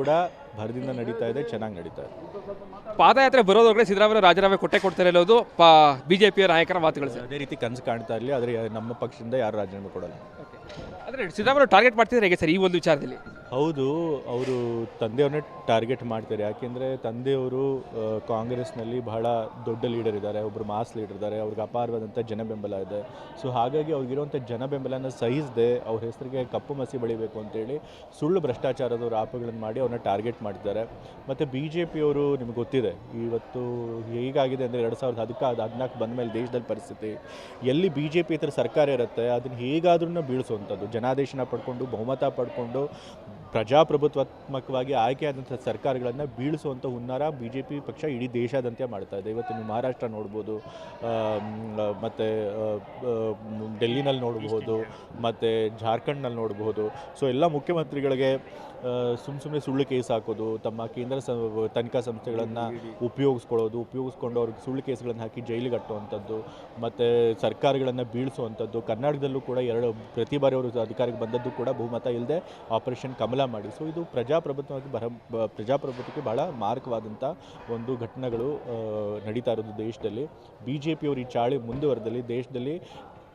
ಕೂಡ ಭರದಿಂದ ನಡೀತಾ ಇದೆ ಚೆನ್ನಾಗಿ ನಡೀತಾ ಇದೆ. ಪಾದಯಾತ್ರೆ ಬರೋದ್ರೊಳಗಡೆ ಸಿದ್ದರಾಮಯ್ಯ ರಾಜೀನಾಮೆ ಕೊಟ್ಟೆ ಕೊಡ್ತಾರೆ ಅನ್ನೋದು ಬಿಜೆಪಿಯ ನಾಯಕರ ಮಾತುಗಳು ಸರ್. ಅದೇ ರೀತಿ ಕನಸು ಕಾಣ್ತಾ ಇರಲಿ ಆದರೆ ನಮ್ಮ ಪಕ್ಷದಿಂದ ಯಾರು ರಾಜೀನಾಮೆ ಕೊಡಲ್ಲ. ಅಂದರೆ ಸಿದ್ದರಾಮಯ್ಯ ಟಾರ್ಗೆಟ್ ಮಾಡ್ತಿದ್ರೆ ಹೇಗೆ ಸರ್ ಈ ಒಂದು ವಿಚಾರದಲ್ಲಿ? ಹೌದು, ಅವರು ತಂದೆಯವ್ರನ್ನೇ ಟಾರ್ಗೆಟ್ ಮಾಡ್ತಾರೆ. ಯಾಕೆಂದರೆ ತಂದೆಯವರು ಕಾಂಗ್ರೆಸ್ನಲ್ಲಿ ಬಹಳ ದೊಡ್ಡ ಲೀಡರ್ ಇದ್ದಾರೆ ಒಬ್ಬರು ಮಾಸ್ ಲೀಡರ್ ಇದ್ದಾರೆ, ಅವ್ರಿಗೆ ಅಪಾರವಾದಂಥ ಜನ ಬೆಂಬಲ ಇದೆ. ಸೊ ಹಾಗಾಗಿ ಅವ್ರಿಗಿರುವಂಥ ಜನ ಬೆಂಬಲನ ಸಹಿಸದೆ ಅವ್ರ ಹೆಸರಿಗೆ ಕಪ್ಪು ಮಸಿ ಬೆಳಿಬೇಕು ಅಂತೇಳಿ ಸುಳ್ಳು ಭ್ರಷ್ಟಾಚಾರದ ಆಪಗಳನ್ನು ಮಾಡಿ ಅವ್ರನ್ನ ಟಾರ್ಗೆಟ್ ಮಾಡಿದ್ದಾರೆ ಮತ್ತು ಬಿ ಜೆ ಪಿಯವರು ನಿಮ್ಗೆ ಗೊತ್ತಿದೆ, ಇವತ್ತು ಹೇಗಾಗಿದೆ ಅಂದರೆ ಎರಡು ಸಾವಿರದ ಅದು ಹದಿನಾಲ್ಕು ಬಂದ ಮೇಲೆ ದೇಶದಲ್ಲಿ ಪರಿಸ್ಥಿತಿ. ಎಲ್ಲಿ ಬಿ ಜೆ ಪಿ ಇತರ ಸರ್ಕಾರ ಇರುತ್ತೆ, ಅದನ್ನು ಹೇಗಾದ್ರೂ ಬೀಳಿಸುವಂಥದ್ದು. ಜನಾದೇಶನ ಪಡ್ಕೊಂಡು, ಬಹುಮತ ಪಡ್ಕೊಂಡು ಪ್ರಜಾಪ್ರಭುತ್ವಾತ್ಮಕವಾಗಿ ಆಯ್ಕೆಯಾದಂಥ ಸರ್ಕಾರಗಳನ್ನು ಬೀಳಿಸುವಂಥ ಹುನ್ನಾರ ಬಿ ಜೆ ಪಿ ಪಕ್ಷ ಇಡೀ ದೇಶಾದ್ಯಂತ ಮಾಡ್ತಾ ಇದೆ. ಇವತ್ತು ನೀವು ಮಹಾರಾಷ್ಟ್ರ ನೋಡ್ಬೋದು ಮತ್ತು ಡೆಲ್ಲಿನಲ್ಲಿ ನೋಡಬಹುದು ಮತ್ತು ಜಾರ್ಖಂಡ್ನಲ್ಲಿ ನೋಡಬಹುದು ಸೊ ಎಲ್ಲ ಮುಖ್ಯಮಂತ್ರಿಗಳಿಗೆ ಸುಮ್ಮ ಸುಮ್ಮನೆ ಸುಳ್ಳು ಕೇಸ್ ಹಾಕೋದು, ತಮ್ಮ ಕೇಂದ್ರ ಸ, ತನಿಖಾ ಸಂಸ್ಥೆಗಳನ್ನು ಉಪಯೋಗಿಸ್ಕೊಳ್ಳೋದು, ಉಪಯೋಗಿಸ್ಕೊಂಡು ಅವ್ರಿಗೆ ಸುಳ್ಳು ಕೇಸ್ಗಳನ್ನು ಹಾಕಿ ಜೈಲಿಗೆ ಕಟ್ಟುವಂಥದ್ದು, ಮತ್ತು ಸರ್ಕಾರಗಳನ್ನು ಬೀಳಿಸುವಂಥದ್ದು. ಕರ್ನಾಟಕದಲ್ಲೂ ಕೂಡ ಎರಡು, ಪ್ರತಿ ಬಾರಿ ಅವರು ಅಧಿಕಾರಕ್ಕೆ ಬಂದದ್ದು ಕೂಡ ಬಹುಮತ ಇಲ್ಲದೆ ಆಪರೇಷನ್ ಕಮಲ ಮಾಡಿ. ಸೊ ಇದು ಪ್ರಜಾಪ್ರಭುತ್ವಕ್ಕೆ ಬರ ಪ್ರಜಾಪ್ರಭುತ್ವಕ್ಕೆ ಬಹಳ ಮಾರಕವಾದಂಥ ಒಂದು ಘಟನೆಗಳು ನಡೀತಾ ಇರೋದು ದೇಶದಲ್ಲಿ. ಬಿ ಜೆ ಪಿಯವರು ಈ ಚಾಳಿ ಮುಂದುವರೆದಲ್ಲಿ ದೇಶದಲ್ಲಿ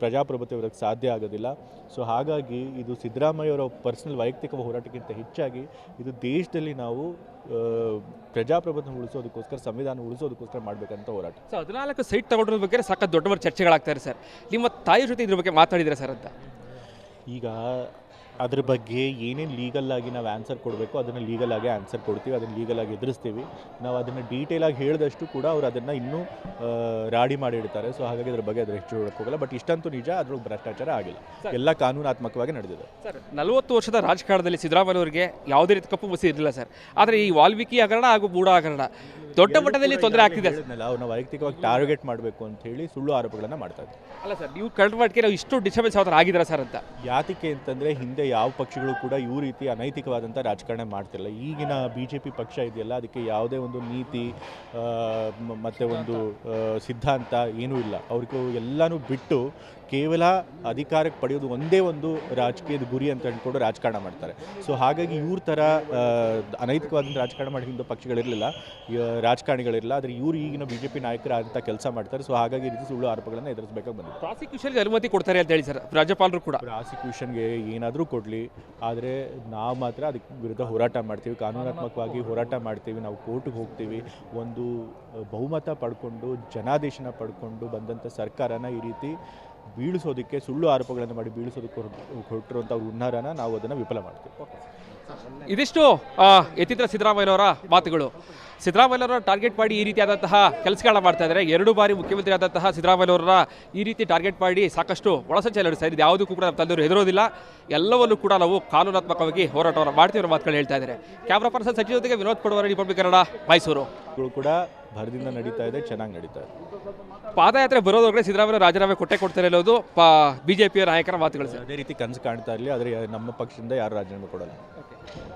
ಪ್ರಜಾಪ್ರಭುತ್ವ ಇರೋಕ್ಕೆ ಸಾಧ್ಯ ಆಗೋದಿಲ್ಲ. ಸೊ ಹಾಗಾಗಿ ಇದು ಸಿದ್ದರಾಮಯ್ಯವರ ಪರ್ಸನಲ್ ವೈಯಕ್ತಿಕ ಹೋರಾಟಕ್ಕಿಂತ ಹೆಚ್ಚಾಗಿ ಇದು ದೇಶದಲ್ಲಿ ನಾವು ಪ್ರಜಾಪ್ರಭುತ್ವ ಉಳಿಸೋದಕ್ಕೋಸ್ಕರ ಸಂವಿಧಾನ ಉಳಿಸೋದಕ್ಕೋಸ್ಕರ ಮಾಡಬೇಕಂತ ಹೋರಾಟ. ಸೊ ಹದಿನಾಲ್ಕು ಸೈಟ್ ತಗೊಂಡಿರೋ ಬಗ್ಗೆ ಸಾಕಷ್ಟು ದೊಡ್ಡ ದೊಡ್ಡ ಚರ್ಚೆಗಳಾಗ್ತಾರೆ ಸರ್. ನಿಮ್ಮ ತಾಯಿ ಜೊತೆ ಇದ್ರ ಬಗ್ಗೆ ಮಾತಾಡಿದ್ರೆ ಸರ್ ಅಂತ? ಈಗ ಅದ್ರ ಬಗ್ಗೆ ಏನೇನು ಲೀಗಲ್ಲಾಗಿ ಆಗಿ ನಾವು ಆನ್ಸರ್ ಕೊಡಬೇಕು ಅದನ್ನು ಲೀಗಲ್ ಆಗಿ ಆನ್ಸರ್ ಕೊಡ್ತೀವಿ ಅದನ್ನು ಲೀಗಲ್ ಆಗಿ ಎದುರಿಸ್ತೀವಿ. ನಾವು ಅದನ್ನು ಡೀಟೇಲಾಗಿ ಆಗಿ ಹೇಳಿದಷ್ಟು ಕೂಡ ಅವರು ಅದನ್ನು ಇನ್ನೂ ರಾಡಿ ಮಾಡಿಡ್ತಾರೆ ಸೊ ಹಾಗಾಗಿ ಅದ್ರ ಬಗ್ಗೆ ಅದ್ರ ಹೆಚ್ಚು ಹೇಳೋಕ್ಕೋಗಲ್ಲ ಬಟ್ ಇಷ್ಟಂತೂ ನಿಜ ಅದ್ರೊಳಗೆ ಭ್ರಷ್ಟಾಚಾರ ಆಗಿಲ್ಲ. ಎಲ್ಲ ಕಾನೂನಾತ್ಮಕವಾಗಿ ನಡೆದಿದೆ. ಸರ್ ನಲವತ್ತು ವರ್ಷದ ರಾಜಕಾರಣದಲ್ಲಿ ಸಿದ್ದರಾಮಯ್ಯ ಅವರಿಗೆ ಯಾವುದೇ ರೀತಿ ಕಪ್ಪು ಮಸಿ ಇರಲಿಲ್ಲ ಸರ್. ಆದರೆ ಈ ವಾಲ್ಮೀಕಿ ಹಗರಣ ಹಾಗೂ ಬೂಡ ಹಗರಣ ದೊಡ್ಡ ಮಟ್ಟದಲ್ಲಿ ತೊಂದರೆ ಆಗ್ತಿದೆ ಅವ್ರನ್ನ ವೈಯಕ್ತಿಕವಾಗಿ ಟಾರ್ಗೆಟ್ ಮಾಡಬೇಕು ಅಂತ ಹೇಳಿ ಸುಳ್ಳು ಆರೋಪಗಳನ್ನು ಮಾಡ್ತಾ ಅಲ್ಲ ಸರ್ ನೀವು ಕಳೆದ ಮಟ್ಟಿಗೆ ನಾವು ಇಷ್ಟು ಡಿಸ್ಟರ್ಬೆನ್ಸ್ ಯಾವ ಥರ ಆಗಿದ್ದೀರಾ ಸರ್ ಅಂತ? ಯಾತಕ್ಕೆ ಅಂತಂದರೆ ಹಿಂದೆ ಯಾವ ಪಕ್ಷಗಳು ಕೂಡ ಇವು ರೀತಿ ಅನೈತಿಕವಾದಂಥ ರಾಜಕಾರಣ ಮಾಡ್ತಿರಲ್ಲ ಈಗಿನ ಬಿ ಜೆ ಪಿ ಪಕ್ಷ ಇದೆಯಲ್ಲ ಅದಕ್ಕೆ ಯಾವುದೇ ಒಂದು ನೀತಿ ಮತ್ತೆ ಒಂದು ಸಿದ್ಧಾಂತ ಏನೂ ಇಲ್ಲ. ಅವ್ರಿಗೂ ಎಲ್ಲನೂ ಬಿಟ್ಟು ಕೇವಲ ಅಧಿಕಾರಕ್ಕೆ ಪಡೆಯೋದು ಒಂದೇ ಒಂದು ರಾಜಕೀಯದ ಗುರಿ ಅಂತ ಹೇಳ್ಕೊಂಡು ರಾಜಕಾರಣ ಮಾಡ್ತಾರೆ. ಸೊ ಹಾಗಾಗಿ ಇವ್ರ ಥರ ಅನೈತಿಕವಾದಂಥ ರಾಜಕಾರಣ ಮಾಡಿ ಹಿಂದೂ ಪಕ್ಷಗಳಿರಲಿಲ್ಲ. ರಾಜಕಾರಣಿಗಳಿರಲಿಲ್ಲ. ಆದರೆ ಇವರು ಈಗಿನ ಬಿ ಜೆ ಪಿ ನಾಯಕರಾದಂಥ ಅಂತ ಕೆಲಸ ಮಾಡ್ತಾರೆ. ಸೊ ಹಾಗಾಗಿ ಈ ರೀತಿ ಸುಳ್ಳು ಆರೋಪಗಳನ್ನು ಎದುರಿಸಬೇಕಾಗಿ ಬಂದಿದೆ. ಪ್ರಾಸಿಕ್ಯೂಷನ್ಗೆ ಅನುಮತಿ ಕೊಡ್ತಾರೆ ಅಂತ ಹೇಳಿ ಸರ್ ರಾಜ್ಯಪಾಲರು ಕೂಡ. ಪ್ರಾಸಿಕ್ಯೂಷನ್ಗೆ ಏನಾದರೂ ಕೊಡಲಿ. ಆದರೆ ನಾವು ಮಾತ್ರ ಅದಕ್ಕೆ ವಿರುದ್ಧ ಹೋರಾಟ ಮಾಡ್ತೀವಿ. ಕಾನೂನಾತ್ಮಕವಾಗಿ ಹೋರಾಟ ಮಾಡ್ತೀವಿ. ನಾವು ಕೋರ್ಟ್ಗೆ ಹೋಗ್ತೀವಿ. ಒಂದು ಬಹುಮತ ಪಡ್ಕೊಂಡು ಜನಾದೇಶನ ಪಡ್ಕೊಂಡು ಬಂದಂಥ ಸರ್ಕಾರನ ಈ ರೀತಿ ಬೀಳಿಸೋದಕ್ಕೆ ಸುಳ್ಳು ಆರೋಪಗಳನ್ನು ಮಾಡಿ ಬೀಳಿಸೋದಕ್ಕೆ ಹೊರಟು- ಹೊರಟಿರುವಂಥ ಹುನ್ನಾರನ ನಾವು ಅದನ್ನು ವಿಫಲ ಮಾಡ್ತೀವಿ. ಇದಿಷ್ಟು ಯತೀಂದ್ರ ಸಿದ್ದರಾಮಯ್ಯನವರ ಮಾತುಗಳು. ಸಿದ್ದರಾಮಯ್ಯನವರ ಟಾರ್ಗೆಟ್ ಮಾಡಿ ಈ ರೀತಿಯಾದಂತಹ ಕೆಲಸಗಳನ್ನ ಮಾಡ್ತಾ ಇದ್ದಾರೆ. ಎರಡು ಬಾರಿ ಮುಖ್ಯಮಂತ್ರಿ ಆದಂತಹ ಸಿದ್ದರಾಮಯ್ಯನವರ ಈ ರೀತಿ ಟಾರ್ಗೆಟ್ ಮಾಡಿ ಸಾಕಷ್ಟು ಒಳಸಂಚೆ ನಡೆಸ್ತಾ ಇದ್ದಾರೆ. ಯಾವುದಕ್ಕೂ ಕೂಡ ನಮ್ಮ ತಂದೆಯವರು ಹೆದರೋದಿಲ್ಲ. ಎಲ್ಲವನ್ನೂ ಕೂಡ ನಾವು ಕಾನೂನಾತ್ಮಕವಾಗಿ ಹೋರಾಟವನ್ನು ಮಾಡ್ತೀವಿ ಮಾತುಗಳು ಹೇಳ್ತಾ ಇದ್ದಾರೆ. ಕ್ಯಾಮ್ರಾ ಪರ್ಸನ್ ಸಚಿವ ಜೊತೆಗೆ ವಿನೋದ್ ಕೊಡುವ ರಿಪಬ್ಲಿಕ್ ಕನ್ನಡ ಮೈಸೂರು ಕೂಡ ಭರದಿಂದ ನಡೀತಾ ಇದೆ ಚೆನ್ನಾಗಿ ನಡೀತಾ ಇದೆ. ಪಾದಯಾತ್ರೆ ಬರೋದ್ರೊಳಗಡೆ ಸಿದ್ದರಾಮಯ್ಯ ರಾಜೀನಾಮೆ ಕೊಟ್ಟೆ ಕೊಡ್ತಾರೆ ಅನ್ನೋದು ಬಿಜೆಪಿಯ ನಾಯಕರ ಮಾತುಗಳು ಸರ್. ಅದೇ ರೀತಿ ಕನಸು ಕಾಣ್ತಾ ಇರಲಿ ಆದರೆ ನಮ್ಮ ಪಕ್ಷದಿಂದ ಯಾರು ರಾಜೀನಾಮೆ ಕೊಡಲ್ಲ.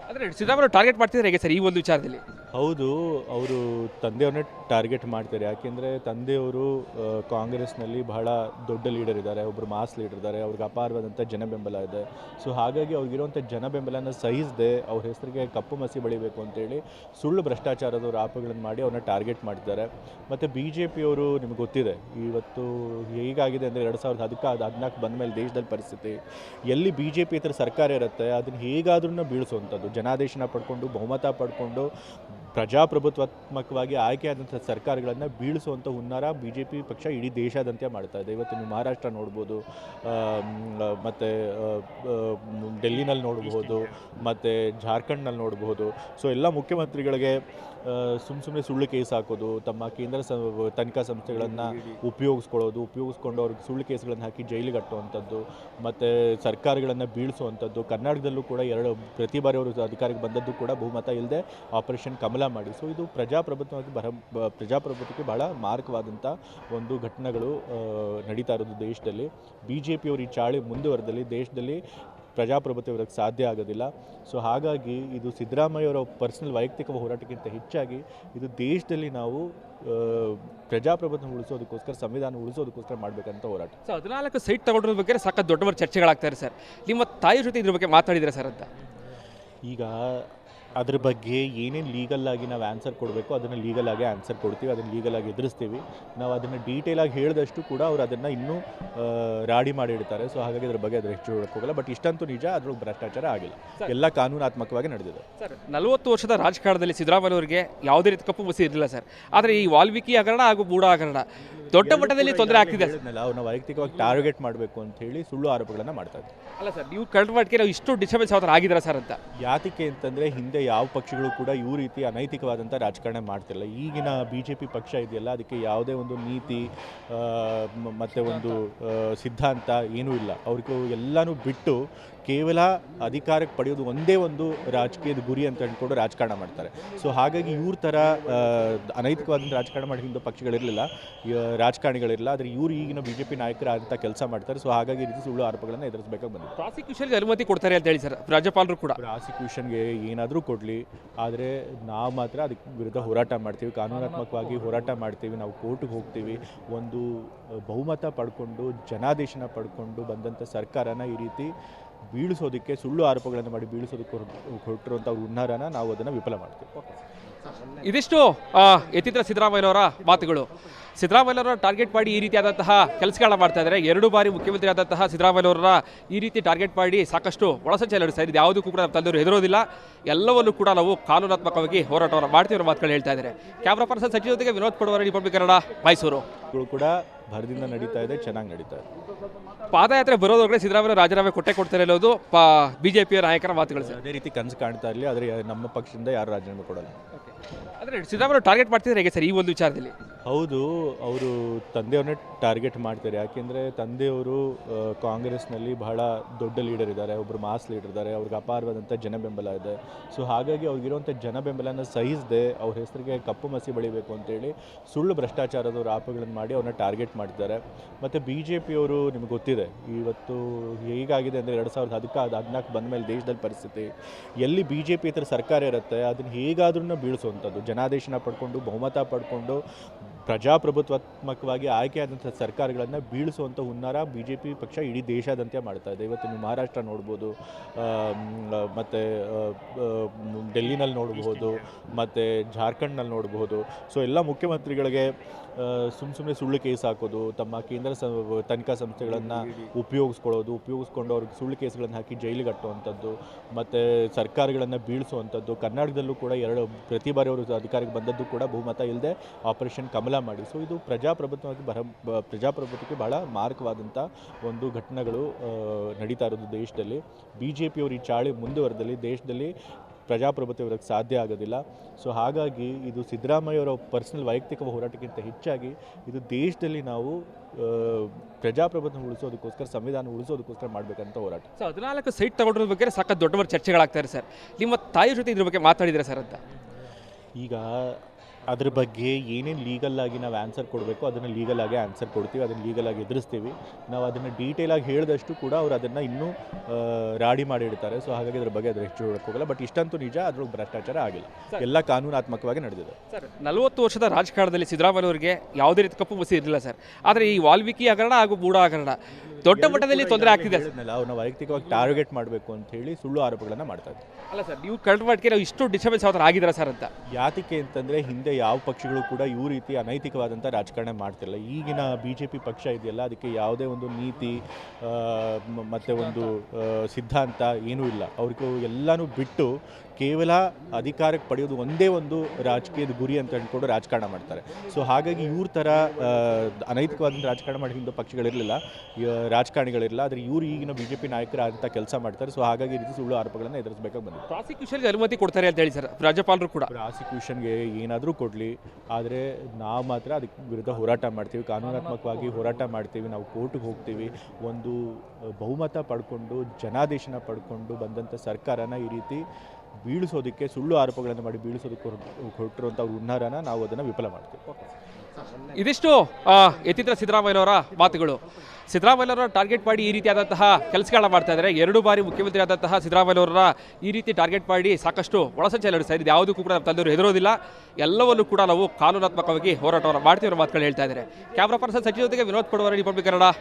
ಅಂದರೆ ಸಿದ್ದರಾಮಯ್ಯ ಟಾರ್ಗೆಟ್ ಮಾಡ್ತಿದ್ದಾರೆ ಹೇಗೆ ಸರ್ ಈ ಒಂದು ವಿಚಾರದಲ್ಲಿ? ಹೌದು, ಅವರು ತಂದೆಯವ್ರನ್ನೇ ಟಾರ್ಗೆಟ್ ಮಾಡ್ತಾರೆ. ಯಾಕೆಂದರೆ ತಂದೆಯವರು ಕಾಂಗ್ರೆಸ್ನಲ್ಲಿ ಬಹಳ ದೊಡ್ಡ ಲೀಡರ್ ಇದ್ದಾರೆ ಒಬ್ಬರು ಮಾಸ್ ಲೀಡರ್ ಇದ್ದಾರೆ, ಅವ್ರಿಗೆ ಅಪಾರವಾದಂಥ ಜನ ಬೆಂಬಲ ಇದೆ. ಸೊ ಹಾಗಾಗಿ ಅವ್ರಿಗಿರುವಂಥ ಜನ ಬೆಂಬಲನ ಸಹಿಸದೆ ಅವ್ರ ಹೆಸರಿಗೆ ಕಪ್ಪು ಮಸಿ ಬಳಿಬೇಕು ಅಂತೇಳಿ ಸುಳ್ಳು ಭ್ರಷ್ಟಾಚಾರದ ಆಪಗಳನ್ನು ಮಾಡಿ ಅವ್ರನ್ನ ಟಾರ್ಗೆಟ್ ಮಾಡಿದ್ದಾರೆ ಮತ್ತು ಬಿ ಜೆ ಪಿಯವರು ನಿಮ್ಗೆ ಗೊತ್ತಿದೆ, ಇವತ್ತು ಹೇಗಾಗಿದೆ ಅಂದರೆ ಎರಡು ಸಾವಿರದ ಹದಕ್ಕೆ ಅದು ಹದಿನಾಲ್ಕು ಬಂದ ಮೇಲೆ ದೇಶದಲ್ಲಿ ಪರಿಸ್ಥಿತಿ, ಎಲ್ಲಿ ಬಿ ಜೆ ಪಿ ಸರ್ಕಾರ ಇರುತ್ತೆ, ಅದನ್ನು ಹೇಗಾದ್ರೂ ಬೀಳಿಸುವಂಥದ್ದು ಜನಾದೇಶನ ಪಡ್ಕೊಂಡು, ಬಹುಮತ ಪಡ್ಕೊಂಡು ಪ್ರಜಾಪ್ರಭುತ್ವಾತ್ಮಕವಾಗಿ ಆಯ್ಕೆಯಾದಂಥ ಸರ್ಕಾರಗಳನ್ನು ಬೀಳಿಸುವಂಥ ಹುನ್ನಾರ ಬಿ ಜೆ ಪಿ ಪಕ್ಷ ಇಡೀ ದೇಶಾದ್ಯಂತ ಮಾಡ್ತಾ ಇದೆ. ಇವತ್ತು ನೀವು ಮಹಾರಾಷ್ಟ್ರ ನೋಡ್ಬೋದು ಮತ್ತು ಡೆಲ್ಲಿನಲ್ಲಿ ನೋಡ್ಬೋದು, ಮತ್ತು ಜಾರ್ಖಂಡ್ನಲ್ಲಿ ನೋಡ್ಬೋದು. ಸೊ ಎಲ್ಲ ಮುಖ್ಯಮಂತ್ರಿಗಳಿಗೆ ಸುಮ್ಮ ಸುಮ್ಮನೆ ಸುಳ್ಳು ಕೇಸ್ ಹಾಕೋದು, ತಮ್ಮ ಕೇಂದ್ರ ಸ, ತನಿಖಾ ಸಂಸ್ಥೆಗಳನ್ನು ಉಪಯೋಗಿಸ್ಕೊಳ್ಳೋದು ಉಪಯೋಗಿಸ್ಕೊಂಡು ಅವ್ರಿಗೆ ಸುಳ್ಳು ಕೇಸ್ಗಳನ್ನು ಹಾಕಿ ಜೈಲಿಗೆ ಕಟ್ಟುವಂಥದ್ದು, ಮತ್ತು ಸರ್ಕಾರಗಳನ್ನು ಬೀಳಿಸುವಂಥದ್ದು. ಕರ್ನಾಟಕದಲ್ಲೂ ಕೂಡ ಎರಡು, ಪ್ರತಿ ಬಾರಿ ಅವರು ಅಧಿಕಾರಕ್ಕೆ ಬಂದದ್ದು ಕೂಡ ಬಹುಮತ ಇಲ್ಲದೆ ಆಪರೇಷನ್ ಕಮಲ ಮಾಡಿ. ಸೊ ಇದು ಪ್ರಜಾಪ್ರಭುತ್ವಕ್ಕೆ ಬರ ಪ್ರಜಾಪ್ರಭುತ್ವಕ್ಕೆ ಬಹಳ ಮಾರಕವಾದಂಥ ಒಂದು ಘಟನೆಗಳು ನಡೀತಾ ಇರೋದು ದೇಶದಲ್ಲಿ. ಬಿ ಜೆ ಪಿಯವರು ಈ ಚಾಳಿ ಮುಂದುವರೆದಲ್ಲಿ ದೇಶದಲ್ಲಿ ಪ್ರಜಾಪ್ರಭುತ್ವ ಇರೋಕ್ಕೆ ಸಾಧ್ಯ ಆಗೋದಿಲ್ಲ. ಸೊ ಹಾಗಾಗಿ ಇದು ಸಿದ್ದರಾಮಯ್ಯವರ ಪರ್ಸನಲ್ ವೈಯಕ್ತಿಕ ಹೋರಾಟಕ್ಕಿಂತ ಹೆಚ್ಚಾಗಿ ಇದು ದೇಶದಲ್ಲಿ ನಾವು ಪ್ರಜಾಪ್ರಭುತ್ವ ಉಳಿಸೋದಕ್ಕೋಸ್ಕರ ಸಂವಿಧಾನ ಉಳಿಸೋದಕ್ಕೋಸ್ಕರ ಮಾಡಬೇಕಂತ ಹೋರಾಟ. ಸೊ ಹದಿನಾಲ್ಕು ಸೈಟ್ ತಗೊಂಡಿರೋ ಬಗ್ಗೆ ಸಾಕಷ್ಟು ದೊಡ್ಡವರು ದೊಡ್ಡ ಚರ್ಚೆಗಳಾಗ್ತಾರೆ ಸರ್. ನಿಮ್ಮ ತಾಯಿ ಜೊತೆ ಇದ್ರ ಬಗ್ಗೆ ಮಾತಾಡಿದ್ರೆ ಸರ್ ಅಂತ? ಈಗ ಅದ್ರ ಬಗ್ಗೆ ಏನೇನು ಲೀಗಲ್ ಆಗಿ ನಾವು ಆನ್ಸರ್ ಕೊಡಬೇಕು ಅದನ್ನು ಲೀಗಲ್ ಆಗಿ ಆನ್ಸರ್ ಕೊಡ್ತೀವಿ ಅದನ್ನು ಲೀಗಲ್ ಆಗಿ ಎದುರಿಸ್ತೀವಿ. ನಾವು ಅದನ್ನು ಡೀಟೇಲಾಗಿ ಆಗಿ ಹೇಳಿದಷ್ಟು ಕೂಡ ಅವ್ರು ಅದನ್ನು ಇನ್ನೂ ರಾಡಿ ಮಾಡಿಡ್ತಾರೆ ಸೊ ಹಾಗಾಗಿ ಅದ್ರ ಬಗ್ಗೆ ಅದ್ರ ಹೆಚ್ಚು ಹೋಗಲ್ಲ. ಬಟ್ ಇಷ್ಟಂತೂ ನಿಜ ಅದ್ರೊಳಗೆ ಭ್ರಷ್ಟಾಚಾರ ಆಗಿಲ್ಲ. ಎಲ್ಲ ಕಾನೂನಾತ್ಮಕವಾಗಿ ನಡೆದಿದೆ. ಸರ್ ನಲವತ್ತು ವರ್ಷದ ರಾಜಕಾರಣದಲ್ಲಿ ಸಿದ್ದರಾಮಯ್ಯ ಅವರಿಗೆ ಯಾವುದೇ ರೀತಿ ಕಪ್ಪು ಬಸಿ ಇರಲಿಲ್ಲ ಸರ್. ಆದರೆ ಈ ವಾಲ್ಮೀಕಿ ಹಗರಣ ಹಾಗೂ ಬೂಡ ಹಗರಣ ದೊಡ್ಡ ಮಟ್ಟದಲ್ಲಿ ತೊಂದರೆ ಆಗ್ತಿದೆ. ಅವ್ರನ್ನ ವೈಯಕ್ತಿಕವಾಗಿ ಟಾರ್ಗೆಟ್ ಮಾಡಬೇಕು ಅಂತ ಹೇಳಿ ಸುಳ್ಳು ಆರೋಪಗಳನ್ನು ಮಾಡ್ತಾ ಇದ್ದಾರೆ ಅಲ್ಲ ಸರ್ ನೀವು ಕಳೆದ ಮಟ್ಟಿಗೆ ನಾವು ಇಷ್ಟು ಡಿಸ್ಟರ್ಬೆನ್ಸ್ ಯಾವ ಥರ ಆಗಿದ್ದಾರೆ ಸರ್ ಅಂತ? ಯಾತಕ್ಕೆ ಅಂತಂದರೆ ಹಿಂದೆ ಯಾವ ಪಕ್ಷಗಳು ಕೂಡ ಈ ರೀತಿ ಅನೈತಿಕವಾದಂಥ ರಾಜಕಾರಣ ಮಾಡ್ತಿಲ್ಲ ಈಗಿನ ಬಿ ಜೆ ಪಿ ಪಕ್ಷ ಇದೆಯಲ್ಲ ಅದಕ್ಕೆ ಯಾವುದೇ ಒಂದು ನೀತಿ ಮತ್ತೆ ಒಂದು ಸಿದ್ಧಾಂತ ಏನೂ ಇಲ್ಲ. ಅವ್ರಿಗೂ ಎಲ್ಲನೂ ಬಿಟ್ಟು ಕೇವಲ ಅಧಿಕಾರಕ್ಕೆ ಪಡೆಯೋದು ಒಂದೇ ಒಂದು ರಾಜಕೀಯದ ಗುರಿ ಅಂತ ಅಂದ್ಕೊಂಡು ರಾಜಕಾರಣ ಮಾಡ್ತಾರೆ. ಸೊ ಹಾಗಾಗಿ ಇವ್ರ ಥರ ಅನೈತಿಕವಾದಂಥ ರಾಜಕಾರಣ ಮಾಡಿ ಹಿಂದೆ ಪಕ್ಷಗಳಿರಲಿಲ್ಲ. ರಾಜಕಾರಣಿಗಳಿರಲಿಲ್ಲ. ಆದರೆ ಇವರು ಈಗಿನ ಬಿ ಜೆ ಪಿ ನಾಯಕರಾದಂಥ ಅಂತ ಕೆಲಸ ಮಾಡ್ತಾರೆ. ಸೊ ಹಾಗಾಗಿ ಈ ರೀತಿ ಸುಳ್ಳು ಆರೋಪಗಳನ್ನು ಎದುರಿಸಬೇಕಾಗಿ ಬಂದಿದೆ. ಪ್ರಾಸಿಕ್ಯೂಷನ್ಗೆ ಅನುಮತಿ ಕೊಡ್ತಾರೆ ಅಂತ ಹೇಳಿ ಸರ್ ರಾಜ್ಯಪಾಲರು ಕೂಡ. ಪ್ರಾಸಿಕ್ಯೂಷನ್ಗೆ ಏನಾದರೂ ಕೊಡಲಿ. ಆದರೆ ನಾವು ಮಾತ್ರ ಅದಕ್ಕೆ ವಿರುದ್ಧ ಹೋರಾಟ ಮಾಡ್ತೀವಿ. ಕಾನೂನಾತ್ಮಕವಾಗಿ ಹೋರಾಟ ಮಾಡ್ತೀವಿ. ನಾವು ಕೋರ್ಟ್ಗೆ ಹೋಗ್ತೀವಿ. ಒಂದು ಬಹುಮತ ಪಡ್ಕೊಂಡು ಜನಾದೇಶನ ಪಡ್ಕೊಂಡು ಬಂದಂಥ ಸರ್ಕಾರನ ಈ ರೀತಿ ಬೀಳಿಸೋದಕ್ಕೆ ಸುಳ್ಳು ಆರೋಪಗಳನ್ನು ಮಾಡಿ ಬೀಳಿಸೋದಕ್ಕೆ ಹೊರಟು ಹೊರಟಿರುವಂಥ ಹುನ್ನಾರನ ನಾವು ಅದನ್ನು ವಿಫಲ ಮಾಡ್ತೀವಿ. ಇದಿಷ್ಟು ಯತೀಂದ್ರ ಸಿದ್ದರಾಮಯ್ಯನವರ ಮಾತುಗಳು. ಸಿದ್ದರಾಮಯ್ಯನವರ ಟಾರ್ಗೆಟ್ ಮಾಡಿ ಈ ರೀತಿಯಾದಂತಹ ಕೆಲಸಗಳನ್ನ ಮಾಡ್ತಾ ಇದ್ದಾರೆ. ಎರಡು ಬಾರಿ ಮುಖ್ಯಮಂತ್ರಿ ಆದಂತಹ ಸಿದ್ದರಾಮಯ್ಯನವರ ಈ ರೀತಿ ಟಾರ್ಗೆಟ್ ಮಾಡಿ ಸಾಕಷ್ಟು ಒಳಸಂಚೆ ನಡೆಸ್ತಾ ಇದೆ ಯಾವುದಕ್ಕೂ ಕೂಡ ನಮ್ಮ ತಂದೆಯವರು ಹೆದರೋದಿಲ್ಲ. ಎಲ್ಲವನ್ನೂ ಕೂಡ ನಾವು ಕಾನೂನಾತ್ಮಕವಾಗಿ ಹೋರಾಟವನ್ನು ಮಾಡ್ತೀವಿ ಮಾತುಗಳು ಹೇಳ್ತಾ ಇದ್ದಾರೆ. ಕ್ಯಾಮ್ರಾ ಪರ್ಸನ್ ಸಚಿವ ಜೊತೆಗೆ ವಿನೋದ್ ಕೊಡುವ ರಿಪಬ್ಲಿಕ್ ಕನ್ನಡ ಮೈಸೂರು ಕೂಡ ಭರದಿಂದ ನಡೀತಾ ಇದೆ ಚೆನ್ನಾಗಿ ನಡೀತಾ ಇದೆ. ಪಾದಯಾತ್ರೆ ಬರೋದ್ರೊಳಗೆ ಸಿದ್ದರಾಮಯ್ಯ ರಾಜೀನಾಮೆ ಕೊಟ್ಟೆ ಕೊಡ್ತಾರೆ ಅನ್ನೋದು ಬಿಜೆಪಿಯ ನಾಯಕರ ಮಾತುಗಳು ಸರ್. ಅದೇ ರೀತಿ ಕನಸು ಕಾಣ್ತಾ ಇರಲಿ ಆದರೆ ನಮ್ಮ ಪಕ್ಷದಿಂದ ಯಾರು ರಾಜೀನಾಮೆ ಕೊಡಲ್ಲ. ಅಂದರೆ ಸಿದ್ದರಾಮಯ್ಯ ಟಾರ್ಗೆಟ್ ಮಾಡ್ತಿದ್ದಾರೆ ಹೇಗೆ ಸರ್ ಈ ಒಂದು ವಿಚಾರದಲ್ಲಿ? ಹೌದು, ಅವರು ತಂದೆಯವ್ರನ್ನೇ ಟಾರ್ಗೆಟ್ ಮಾಡ್ತಾರೆ. ಯಾಕೆಂದರೆ ತಂದೆಯವರು ಕಾಂಗ್ರೆಸ್ನಲ್ಲಿ ಬಹಳ ದೊಡ್ಡ ಲೀಡರ್ ಇದ್ದಾರೆ ಒಬ್ಬರು ಮಾಸ್ ಲೀಡರ್ ಇದ್ದಾರೆ, ಅವ್ರಿಗೆ ಅಪಾರವಾದಂಥ ಜನ ಬೆಂಬಲ ಇದೆ. ಸೊ ಹಾಗಾಗಿ ಅವ್ರಿಗಿರುವಂಥ ಜನ ಬೆಂಬಲನ ಸಹಿಸದೆ ಅವ್ರ ಹೆಸರಿಗೆ ಕಪ್ಪು ಮಸಿ ಬಳಿಬೇಕು ಅಂತೇಳಿ ಸುಳ್ಳು ಭ್ರಷ್ಟಾಚಾರದ ಆಪಗಳನ್ನು ಮಾಡಿ ಅವ್ರನ್ನ ಟಾರ್ಗೆಟ್ ಮಾಡಿದ್ದಾರೆ ಮತ್ತು ಬಿ ಜೆ ಪಿಯವರು ನಿಮ್ಗೆ ಗೊತ್ತಿದೆ, ಇವತ್ತು ಹೇಗಾಗಿದೆ ಅಂದರೆ ಎರಡು ಸಾವಿರದ ಹದಕ್ಕ ಹದಿನಾಲ್ಕು ಬಂದ ಮೇಲೆ ದೇಶದಲ್ಲಿ ಪರಿಸ್ಥಿತಿ, ಎಲ್ಲಿ ಬಿ ಜೆ ಪಿ ಇತರ ಸರ್ಕಾರ ಇರುತ್ತೆ, ಅದನ್ನು ಹೇಗಾದ್ರೂ ಬೀಳಿಸುವಂಥದ್ದು. ಜನಾದೇಶನ ಪಡ್ಕೊಂಡು, ಬಹುಮತ ಪಡ್ಕೊಂಡು ಪ್ರಜಾಪ್ರಭುತ್ವಾತ್ಮಕವಾಗಿ ಆಯ್ಕೆಯಾದಂಥ ಸರ್ಕಾರಗಳನ್ನು ಬೀಳಿಸುವಂಥ ಹುನ್ನಾರ ಬಿ ಜೆ ಪಿ ಪಕ್ಷ ಇಡೀ ದೇಶಾದ್ಯಂತ ಮಾಡ್ತಾ ಇದೆ. ಇವತ್ತು ನೀವು ಮಹಾರಾಷ್ಟ್ರ ನೋಡ್ಬೋದು ಮತ್ತು ಡೆಲ್ಲಿನಲ್ಲಿ ನೋಡ್ಬೋದು ಮತ್ತು ಜಾರ್ಖಂಡ್ನಲ್ಲಿ ನೋಡ್ಬೋದು. ಸೊ ಎಲ್ಲ ಮುಖ್ಯಮಂತ್ರಿಗಳಿಗೆ ಸುಮ್ಮ ಸುಮ್ಮನೆ ಸುಳ್ಳು ಕೇಸ್ ಹಾಕೋದು ತಮ್ಮ ಕೇಂದ್ರ ಸ ತನಿಖಾ ಸಂಸ್ಥೆಗಳನ್ನು ಉಪಯೋಗಿಸ್ಕೊಳ್ಳೋದು ಉಪಯೋಗಿಸ್ಕೊಂಡು ಅವ್ರಿಗೆ ಸುಳ್ಳು ಕೇಸ್ಗಳನ್ನು ಹಾಕಿ ಜೈಲಿಗೆ ಕಟ್ಟುವಂಥದ್ದು ಮತ್ತು ಸರ್ಕಾರಗಳನ್ನು ಬೀಳಿಸುವಂಥದ್ದು ಕರ್ನಾಟಕದಲ್ಲೂ ಕೂಡ ಎರಡು ಪ್ರತಿ ಬಾರಿ ಅವರು ಅಧಿಕಾರಕ್ಕೆ ಬಂದದ್ದು ಕೂಡ ಬಹುಮತ ಇಲ್ಲದೆ ಆಪರೇಷನ್ ಕಮಲ ಮಾಡಿ. ಸೊ ಇದು ಪ್ರಜಾಪ್ರಭುತ್ವವಾಗಿ ಬರ ಪ್ರಜಾಪ್ರಭುತ್ವಕ್ಕೆ ಬಹಳ ಮಾರಕವಾದಂಥ ಒಂದು ಘಟನೆಗಳು ನಡೀತಾ ಇರೋದು ದೇಶದಲ್ಲಿ. ಬಿ ಜೆ ಪಿಯವರು ಈ ಚಾಳಿ ಮುಂದುವರೆದಲ್ಲಿ ದೇಶದಲ್ಲಿ ಪ್ರಜಾಪ್ರಭುತ್ವ ಇರೋಕ್ಕೆ ಸಾಧ್ಯ ಆಗೋದಿಲ್ಲ. ಸೊ ಹಾಗಾಗಿ ಇದು ಸಿದ್ದರಾಮಯ್ಯವರ ಪರ್ಸನಲ್ ವೈಯಕ್ತಿಕ ಹೋರಾಟಕ್ಕಿಂತ ಹೆಚ್ಚಾಗಿ ಇದು ದೇಶದಲ್ಲಿ ನಾವು ಪ್ರಜಾಪ್ರಭುತ್ವ ಉಳಿಸೋದಕ್ಕೋಸ್ಕರ ಸಂವಿಧಾನ ಉಳಿಸೋದಕ್ಕೋಸ್ಕರ ಮಾಡಬೇಕಂತ ಹೋರಾಟ. ಸೊ ಹದಿನಾಲ್ಕು ಸೈಟ್ ತಗೊಂಡಿರೋ ಬಗ್ಗೆ ಸಾಕಷ್ಟು ದೊಡ್ಡ ಚರ್ಚೆಗಳಾಗ್ತಾರೆ ಸರ್. ನಿಮ್ಮ ತಾಯಿ ಜೊತೆ ಇದ್ರ ಬಗ್ಗೆ ಮಾತಾಡಿದ್ರೆ ಸರ್ ಅಂತ? ಈಗ ಅದ್ರ ಬಗ್ಗೆ ಏನೇನು ಲೀಗಲ್ ಆಗಿ ನಾವು ಆನ್ಸರ್ ಕೊಡಬೇಕು ಅದನ್ನು ಲೀಗಲ್ ಆಗಿ ಆನ್ಸರ್ ಕೊಡ್ತೀವಿ ಅದನ್ನು ಲೀಗಲ್ ಆಗಿ ಎದುರಿಸ್ತೀವಿ. ನಾವು ಅದನ್ನು ಡೀಟೇಲಾಗಿ ಆಗಿ ಹೇಳಿದಷ್ಟು ಕೂಡ ಅವರು ಅದನ್ನು ಇನ್ನೂ ರಾಡಿ ಮಾಡಿಡ್ತಾರೆ ಸೊ ಹಾಗಾಗಿ ಅದ್ರ ಬಗ್ಗೆ ಅದ್ರ ಹೆಚ್ಚು ಹೇಳಕ್ ಹೋಗಲ್ಲ. ಬಟ್ ಇಷ್ಟಂತೂ ನಿಜ ಅದ್ರೊಳಗೆ ಭ್ರಷ್ಟಾಚಾರ ಆಗಿಲ್ಲ. ಎಲ್ಲ ಕಾನೂನಾತ್ಮಕವಾಗಿ ನಡೆದಿದೆ. ಸರ್ ನಲವತ್ತು ವರ್ಷದ ರಾಜಕಾರಣದಲ್ಲಿ ಸಿದ್ದರಾಮಯ್ಯ ಅವರಿಗೆ ಯಾವುದೇ ರೀತಿ ಕಪ್ಪು ಬಸಿ ಇರಲಿಲ್ಲ ಸರ್. ಆದರೆ ಈ ವಾಲ್ಮೀಕಿ ಹಗರಣ ಹಾಗೂ ಬೂಡ ಹಗರಣ ದೊಡ್ಡ ಮಟ್ಟದಲ್ಲಿ ತೊಂದರೆ ಆಗ್ತಿದೆ. ಅವ್ರನ್ನ ವೈಯಕ್ತಿಕವಾಗಿ ಟಾರ್ಗೆಟ್ ಮಾಡಬೇಕು ಅಂತ ಹೇಳಿ ಸುಳ್ಳು ಆರೋಪಗಳನ್ನು ಮಾಡ್ತಾ ಇದ್ದೀವಿ ಅಲ್ಲ ಸರ್ ನೀವು ಕಳೆದ ಮಟ್ಟಿಗೆ ನಾವು ಇಷ್ಟು ಡಿಸ್ಟರ್ಬೆನ್ಸ್ ಯಾವ ಥರ ಆಗಿದ್ದಾರೆ ಸರ್ ಅಂತ? ಯಾತಕ್ಕೆ ಅಂತಂದರೆ ಹಿಂದೆ ಯಾವ ಪಕ್ಷಗಳು ಕೂಡ ಈ ರೀತಿ ಅನೈತಿಕವಾದಂಥ ರಾಜಕಾರಣ ಮಾಡ್ತಿಲ್ಲ ಈಗಿನ ಬಿ ಜೆ ಪಿ ಪಕ್ಷ ಇದೆಯಲ್ಲ ಅದಕ್ಕೆ ಯಾವುದೇ ಒಂದು ನೀತಿ ಮತ್ತೆ ಒಂದು ಸಿದ್ಧಾಂತ ಏನೂ ಇಲ್ಲ. ಅವ್ರಿಗೂ ಎಲ್ಲನೂ ಬಿಟ್ಟು ಕೇವಲ ಅಧಿಕಾರಕ್ಕೆ ಪಡೆಯೋದು ಒಂದೇ ಒಂದು ರಾಜಕೀಯದ ಗುರಿ ಅಂತ ಅಂದ್ಕೊಂಡು ರಾಜಕಾರಣ ಮಾಡ್ತಾರೆ. ಸೊ ಹಾಗಾಗಿ ಇವ್ರ ಥರ ಅನೈತಿಕವಾದ ಅನೈತಿಕವಾದಂಥ ರಾಜಕಾರಣ ಮಾಡಿ ಹಿಂದೆ ಪಕ್ಷಗಳಿರಲಿಲ್ಲ. ರಾಜಕಾರಣಿಗಳಿರಲಿಲ್ಲ ಆದರೆ ಇವರು ಈಗಿನ ಬಿ ಜೆ ಪಿ ನಾಯಕರಾದಂಥ ಕೆಲಸ ಮಾಡ್ತಾರೆ. ಸೊ ಹಾಗಾಗಿ ಈ ರೀತಿ ಸುಳ್ಳು ಆರೋಪಗಳನ್ನು ಎದುರಿಸಬೇಕಾಗಿ ಬಂದಿದೆ. ಪ್ರಾಸಿಕ್ಯೂಷನ್ಗೆ ಅನುಮತಿ ಕೊಡ್ತಾರೆ ಅಂತ ಹೇಳಿ ಸರ್ ರಾಜ್ಯಪಾಲರು ಕೂಡ. ಪ್ರಾಸಿಕ್ಯೂಷನ್ಗೆ ಏನಾದರೂ ಕೊಡಲಿ ಆದರೆ ನಾವು ಮಾತ್ರ ಅದಕ್ಕೆ ವಿರುದ್ಧ ಹೋರಾಟ ಮಾಡ್ತೀವಿ. ಕಾನೂನಾತ್ಮಕವಾಗಿ ಹೋರಾಟ ಮಾಡ್ತೀವಿ. ನಾವು ಕೋರ್ಟ್ಗೆ ಹೋಗ್ತೀವಿ. ಒಂದು ಬಹುಮತ ಪಡ್ಕೊಂಡು ಜನಾದೇಶನ ಪಡ್ಕೊಂಡು ಬಂದಂಥ ಸರ್ಕಾರನ ಈ ರೀತಿ ಬೀಳಿಸೋದಕ್ಕೆ ಸುಳ್ಳು ಆರೋಪಗಳನ್ನು ಮಾಡಿ ಬೀಳಿಸೋದಕ್ಕೆ ಹೊರಟು ಹೊರಟಿರುವಂಥ ಹುನ್ನಾರನ ನಾವು ಅದನ್ನು ವಿಫಲ ಮಾಡ್ತೀವಿ. ಇದಿಷ್ಟು ಯತೀಂದ್ರ ಸಿದ್ದರಾಮಯ್ಯನವರ ಮಾತುಗಳು. ಸಿದ್ದರಾಮಯ್ಯನವರ ಟಾರ್ಗೆಟ್ ಮಾಡಿ ಈ ರೀತಿಯಾದಂತಹ ಕೆಲಸಗಳನ್ನ ಮಾಡ್ತಾ ಇದ್ದಾರೆ. ಎರಡು ಬಾರಿ ಮುಖ್ಯಮಂತ್ರಿ ಆದಂತಹ ಸಿದ್ದರಾಮಯ್ಯವರ ಈ ರೀತಿ ಟಾರ್ಗೆಟ್ ಮಾಡಿ ಸಾಕಷ್ಟು ಒಳಸಂಚೆ ನಡೆಸ್ತಾ ಇದೆ ಯಾವುದೂ ಕೂಡ ನಮ್ಮ ತಂದೆಯವರು ಹೆದರೋದಿಲ್ಲ. ಎಲ್ಲವನ್ನೂ ಕೂಡ ನಾವು ಕಾನೂನಾತ್ಮಕವಾಗಿ ಹೋರಾಟವನ್ನು ಮಾಡ್ತೀವಿ ಮಾತುಗಳು ಹೇಳ್ತಾ ಇದ್ದಾರೆ. ಕ್ಯಾಮ್ರಾ ಪರ್ಸನ್ ಸಚಿವ ಜೊತೆಗೆ ವಿನೋದ್ ರೆಡಿ ರಿಪಬ್ಲಿಕ್ ಕನ್ನಡ.